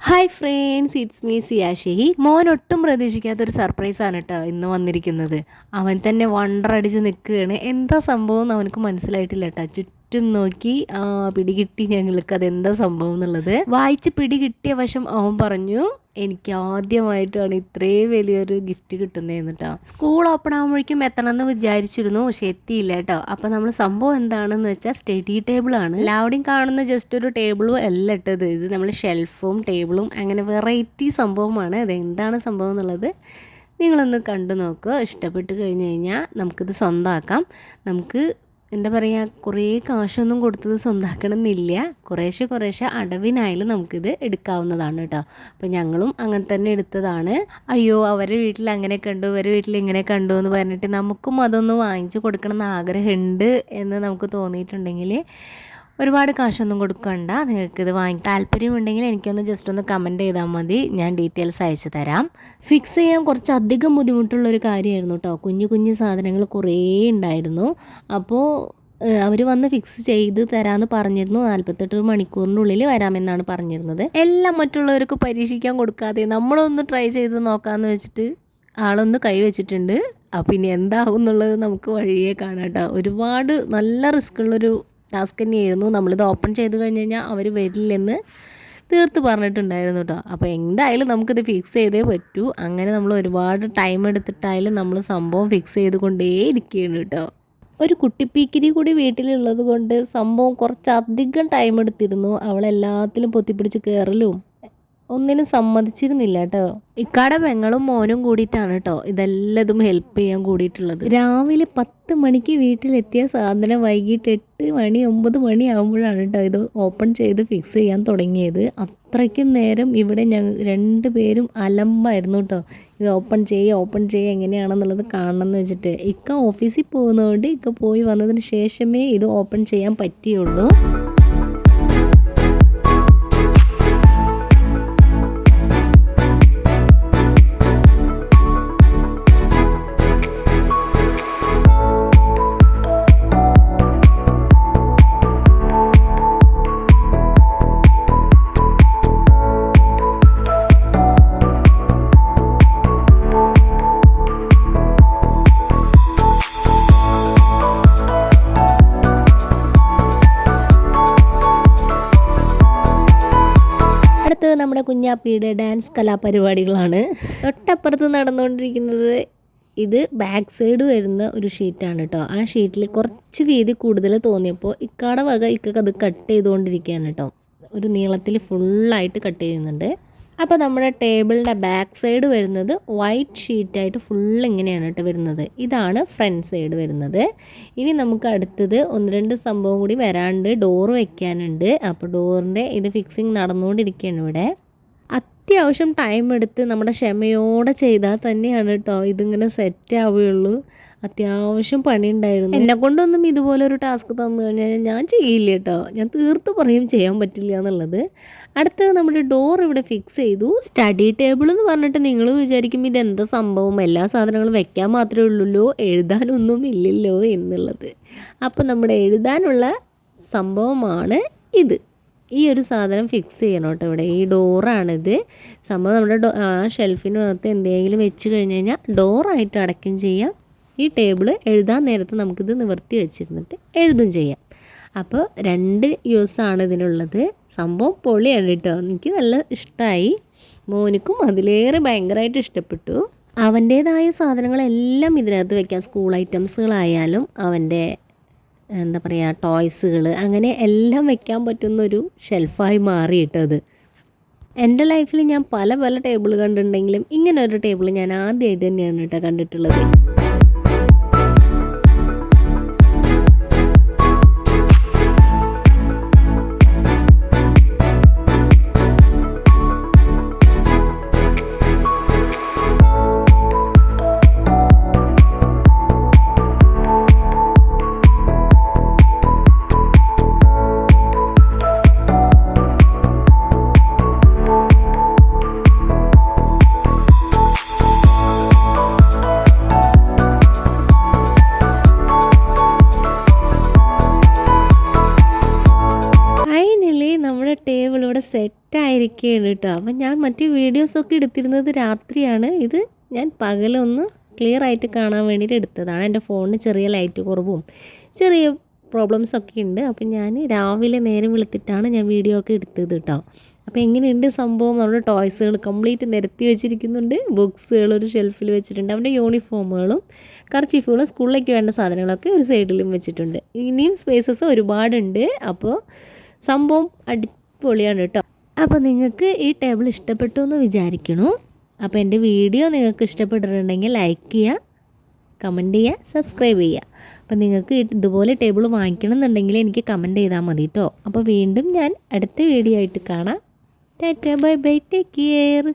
Hi friends it's me Siyashi മോൻ ഒട്ടും പ്രതീക്ഷിക്കാത്തൊരു സർപ്രൈസാണ് കേട്ടോ ഇന്ന് വന്നിരിക്കുന്നത്. അവൻ തന്നെ വണ്ടർ അടിച്ച് നിൽക്കുകയാണ്. എന്താ സംഭവം എന്ന് അവനക്ക് മനസ്സിലായിട്ടില്ല കേട്ടോ ചുറ്റും നോക്കി പിടികിട്ടി ഞങ്ങൾക്ക് അതെന്താ സംഭവം എന്നുള്ളത്. വായിച്ച് പിടികിട്ടിയ വശം അവൻ പറഞ്ഞു എനിക്ക് ആദ്യമായിട്ടാണ് ഇത്രയും വലിയൊരു ഗിഫ്റ്റ് കിട്ടുന്നതെന്ന് കേട്ടോ സ്കൂൾ ഓപ്പൺ ആകുമ്പോഴേക്കും എത്തണമെന്ന് വിചാരിച്ചിരുന്നു പക്ഷെ എത്തിയില്ല കേട്ടോ. അപ്പം നമ്മൾ സംഭവം എന്താണെന്ന് വെച്ചാൽ സ്റ്റഡി ടേബിൾ ആണ്. എല്ലാവരുടെയും കാണുന്ന ജസ്റ്റ് ഒരു ടേബിളും അല്ല ഇട്ടത് ഇത്. നമ്മൾ ഷെൽഫും ടേബിളും അങ്ങനെ വെറൈറ്റി സംഭവമാണ്. അത് എന്താണ് സംഭവം എന്നുള്ളത് നിങ്ങളൊന്ന് കണ്ടു നോക്കുക ഇഷ്ടപ്പെട്ട് കഴിഞ്ഞ് കഴിഞ്ഞാൽ നമുക്കിത് സ്വന്തമാക്കാം നമുക്ക് എന്താ പറയുക കുറേ കാശൊന്നും കൊടുത്തത് സ്വന്തമാക്കണം എന്നില്ല കുറേശ്ശെ കുറേശ്ശെ അടവിനായാലും നമുക്കിത് എടുക്കാവുന്നതാണ് കേട്ടോ. അപ്പോൾ ഞങ്ങളും അങ്ങനെ തന്നെ എടുത്തതാണ്. അയ്യോ അവരുടെ വീട്ടിൽ അങ്ങനെ കണ്ടു അവരുടെ വീട്ടിൽ ഇങ്ങനെ കണ്ടു എന്ന് പറഞ്ഞിട്ട് നമുക്കും അതൊന്ന് വാങ്ങിച്ചു കൊടുക്കണം എന്ന് ആഗ്രഹമുണ്ട് എന്ന് നമുക്ക് തോന്നിയിട്ടുണ്ടെങ്കിൽ ഒരുപാട് കാശൊന്നും കൊടുക്കണ്ട. നിങ്ങൾക്ക് ഇത് വാങ്ങി താല്പര്യമുണ്ടെങ്കിൽ എനിക്കൊന്ന് ജസ്റ്റ് ഒന്ന് കമന്റ് ചെയ്താൽ മതി. ഞാൻ ഡീറ്റെയിൽസ് അയച്ചു തരാം. ഫിക്സ് ചെയ്യാൻ കുറച്ച് അധികം ബുദ്ധിമുട്ടുള്ള ഒരു കാര്യമായിരുന്നു കേട്ടോ കുഞ്ഞു കുഞ്ഞു സാധനങ്ങൾ കുറേ ഉണ്ടായിരുന്നു. അപ്പോൾ അവർ വന്ന് ഫിക്സ് ചെയ്ത് തരാമെന്ന് പറഞ്ഞിരുന്നു. നാൽപ്പത്തെട്ട് മണിക്കൂറിനുള്ളിൽ വരാമെന്നാണ് പറഞ്ഞിരുന്നത്. എല്ലാം മറ്റുള്ളവർക്ക് പരീക്ഷിക്കാൻ കൊടുക്കാതെ നമ്മളൊന്ന് ട്രൈ ചെയ്ത് നോക്കാമെന്ന് വെച്ചിട്ട് ആളൊന്ന് കൈവച്ചിട്ടുണ്ട് അപ്പം ഇനി എന്താകും എന്നുള്ളത് നമുക്ക് വഴിയേ കാണാം കേട്ടോ ഒരുപാട് നല്ല റിസ്ക് ഉള്ളൊരു ടാസ്ക് തന്നെയായിരുന്നു. നമ്മളിത് ഓപ്പൺ ചെയ്ത് കഴിഞ്ഞ് കഴിഞ്ഞാൽ അവർ വരില്ലെന്ന് തീർത്ത് പറഞ്ഞിട്ടുണ്ടായിരുന്നു കേട്ടോ അപ്പോൾ എന്തായാലും നമുക്കിത് ഫിക്സ് ചെയ്തേ പറ്റൂ. അങ്ങനെ നമ്മൾ ഒരുപാട് ടൈം എടുത്തിട്ടായാലും നമ്മൾ സംഭവം ഫിക്സ് ചെയ്തുകൊണ്ടേ ഇരിക്കുകയാണ് കേട്ടോ ഒരു കുട്ടിപ്പീക്കിരി കൂടി വീട്ടിലുള്ളത് കൊണ്ട് സംഭവം കുറച്ചധികം ടൈം എടുത്തിരുന്നു. അവളെല്ലാത്തിലും പൊത്തിപ്പിടിച്ച് കയറലും ഒന്നിനും സമ്മതിച്ചിരുന്നില്ല കേട്ടോ. ഇക്കാടെ പെങ്ങളും മോനും കൂടിയിട്ടാണ് കേട്ടോ ഇതെല്ലതും ഹെൽപ്പ് ചെയ്യാൻ കൂടിയിട്ടുള്ളത്. രാവിലെ പത്ത് മണിക്ക് വീട്ടിലെത്തിയ സാധനം വൈകിട്ട് എട്ട് മണി ഒമ്പത് മണി ആകുമ്പോഴാണ് കേട്ടോ ഇത് ഓപ്പൺ ചെയ്ത് ഫിക്സ് ചെയ്യാൻ തുടങ്ങിയത്. അത്രയ്ക്കും നേരം ഇവിടെ ഞങ്ങൾ രണ്ടുപേരും അലമ്പായിരുന്നു കേട്ടോ. ഇത് ഓപ്പൺ ചെയ്യുക ഓപ്പൺ ചെയ്യുക എങ്ങനെയാണെന്നുള്ളത് കാണണം എന്ന് വെച്ചിട്ട്. ഇക്ക ഓഫീസിൽ പോകുന്നതുകൊണ്ട് ഇക്ക പോയി വന്നതിന് ശേഷമേ ഇത് ഓപ്പൺ ചെയ്യാൻ പറ്റിയുള്ളൂ. അടുത്തത് നമ്മുടെ കുഞ്ഞാപ്പിയുടെ ഡാൻസ് കലാപരിപാടികളാണ്. തൊട്ടപ്പുറത്ത് നടന്നുകൊണ്ടിരിക്കുന്നത് ഇത് ബാക്ക് സൈഡ് വരുന്ന ഒരു ഷീറ്റാണ് കേട്ടോ ആ ഷീറ്റിൽ കുറച്ച് വീതി കൂടുതൽ തോന്നിയപ്പോൾ ഇക്കാടെ വക ഇക്കൊക്കെ അത് കട്ട് ചെയ്തുകൊണ്ടിരിക്കുകയാണ് കേട്ടോ ഒരു നീളത്തിൽ ഫുള്ളായിട്ട് കട്ട് ചെയ്യുന്നുണ്ട്. അപ്പോൾ നമ്മുടെ ടേബിളിന്റെ ബാക്ക് സൈഡ് വരുന്നത് വൈറ്റ് ഷീറ്റായിട്ട് ഫുൾ ഇങ്ങനെയാണ് കേട്ടോ വരുന്നത്. ഇതാണ് ഫ്രണ്ട് സൈഡ് വരുന്നത്. ഇനി നമുക്ക് അടുത്തത് ഒന്ന് രണ്ട് സംഭവം കൂടി വരാണ്ട് ഡോറ് വയ്ക്കാനുണ്ട് അപ്പോൾ ഡോറിന്റെ ഇത് ഫിക്സിങ് നടന്നുകൊണ്ടിരിക്കുകയാണ് ഇവിടെ. അത്യാവശ്യം ടൈം എടുത്ത് നമ്മുടെ ക്ഷമയോടെ ചെയ്താൽ തന്നെയാണ് കേട്ടോ ഇതിങ്ങനെ സെറ്റ് ആവുകയുള്ളൂ. അത്യാവശ്യം പണി ഉണ്ടായിരുന്നു എന്നെ കൊണ്ടൊന്നും ഇതുപോലെ ഒരു ടാസ്ക് തന്നു കഴിഞ്ഞാൽ ഞാൻ ചെയ്യില്ല കേട്ടോ ഞാൻ തീർത്ത് പറയും ചെയ്യാൻ പറ്റില്ല എന്നുള്ളത്. അടുത്തത് നമ്മുടെ ഡോർ ഇവിടെ ഫിക്സ് ചെയ്തു. സ്റ്റഡി ടേബിൾ എന്ന് പറഞ്ഞിട്ട് നിങ്ങൾ വിചാരിക്കും ഇതെന്താ സംഭവം? എല്ലാ സാധനങ്ങളും വെക്കാൻ മാത്രമേ ഉള്ളൂല്ലോ. എഴുതാനൊന്നും ഇല്ലല്ലോ എന്നുള്ളത്. അപ്പോൾ നമ്മുടെ എഴുതാനുള്ള സംഭവമാണ് ഇത്. ഈ ഒരു സാധനം ഫിക്സ് ചെയ്യണം കേട്ടോ ഇവിടെ. ഈ ഡോറാണിത് സംഭവം നമ്മുടെ ഡോ ആ ഷെൽഫിനകത്ത് എന്തെങ്കിലും വെച്ച് കഴിഞ്ഞ് കഴിഞ്ഞാൽ ഡോറായിട്ട് അടയ്ക്കും ചെയ്യാം. ഈ ടേബിൾ എഴുതാൻ നേരത്ത് നമുക്കിത് നിവർത്തി വെച്ചിരുന്നിട്ട് എഴുതും ചെയ്യാം. അപ്പോൾ രണ്ട് യൂസാണ് ഇതിനുള്ളത് സംഭവം പൊളിയാണ് കേട്ടോ എനിക്ക് നല്ല ഇഷ്ടമായി മോനിക്കും അതിലേറെ ഭയങ്കരമായിട്ട് ഇഷ്ടപ്പെട്ടു. അവന്റേതായ സാധനങ്ങളെല്ലാം ഇതിനകത്ത് വെക്കാം. സ്കൂൾ ഐറ്റംസുകളായാലും അവന്റെ എന്താ പറയുക ടോയ്സുകൾ അങ്ങനെ എല്ലാം വെക്കാൻ പറ്റുന്നൊരു ഷെൽഫായി മാറിയിട്ടത്. എന്റെ ലൈഫിൽ ഞാൻ പല പല ടേബിൾ കണ്ടിട്ടുണ്ടെങ്കിലും ഇങ്ങനെ ഒരു ടേബിൾ ഞാൻ ആദ്യമായിട്ട് തന്നെയാണ് കേട്ടോ കണ്ടിട്ടുള്ളത്. ഇരിക്കുകയാണ് കേട്ടോ. അപ്പം ഞാൻ മറ്റ് വീഡിയോസൊക്കെ എടുത്തിരുന്നത് രാത്രിയാണ്. ഇത് ഞാൻ പകലൊന്ന് ക്ലിയർ ആയിട്ട് കാണാൻ വേണ്ടിയിട്ട് എടുത്തതാണ്. എന്റെ ഫോണിന് ചെറിയ ലൈറ്റ് കുറവും ചെറിയ പ്രോബ്ലംസ് ഒക്കെ ഉണ്ട്. അപ്പം ഞാൻ രാവിലെ നേരം വെളുത്തിട്ടാണ് ഞാൻ വീഡിയോ ഒക്കെ എടുത്തത് കേട്ടോ. അപ്പോൾ എങ്ങനെയുണ്ട് സംഭവം? നമ്മുടെ ടോയ്സുകൾ കംപ്ലീറ്റ് നിരത്തി വെച്ചിരിക്കുന്നുണ്ട്. ബുക്സുകൾ ഒരു ഷെൽഫിൽ വെച്ചിട്ടുണ്ട്. അവന്റെ യൂണിഫോമുകളും കർച്ചീഫുകളും സ്കൂളിലേക്ക് വേണ്ട സാധനങ്ങളൊക്കെ ഒരു സൈഡിലും വെച്ചിട്ടുണ്ട്. ഇനിയും സ്പേസസ് ഒരുപാടുണ്ട്. അപ്പോൾ സംഭവം അടിപൊളിയാണ് കേട്ടോ അപ്പോൾ നിങ്ങൾക്ക് ഈ ടേബിൾ ഇഷ്ടപ്പെട്ടു എന്ന് വിചാരിക്കണു. അപ്പോൾ എന്റെ വീഡിയോ നിങ്ങൾക്ക് ഇഷ്ടപ്പെട്ടിട്ടുണ്ടെങ്കിൽ ലൈക്ക് ചെയ്യുക കമന്റ് ചെയ്യുക സബ്സ്ക്രൈബ് ചെയ്യുക അപ്പോൾ നിങ്ങൾക്ക് ഇതുപോലെ ടേബിൾ വാങ്ങിക്കണം എന്നുണ്ടെങ്കിൽ എനിക്ക് കമന്റ് ചെയ്താൽ മതി കേട്ടോ അപ്പോൾ വീണ്ടും ഞാൻ അടുത്ത വീഡിയോ ആയിട്ട് കാണാം. Tata bye bye take care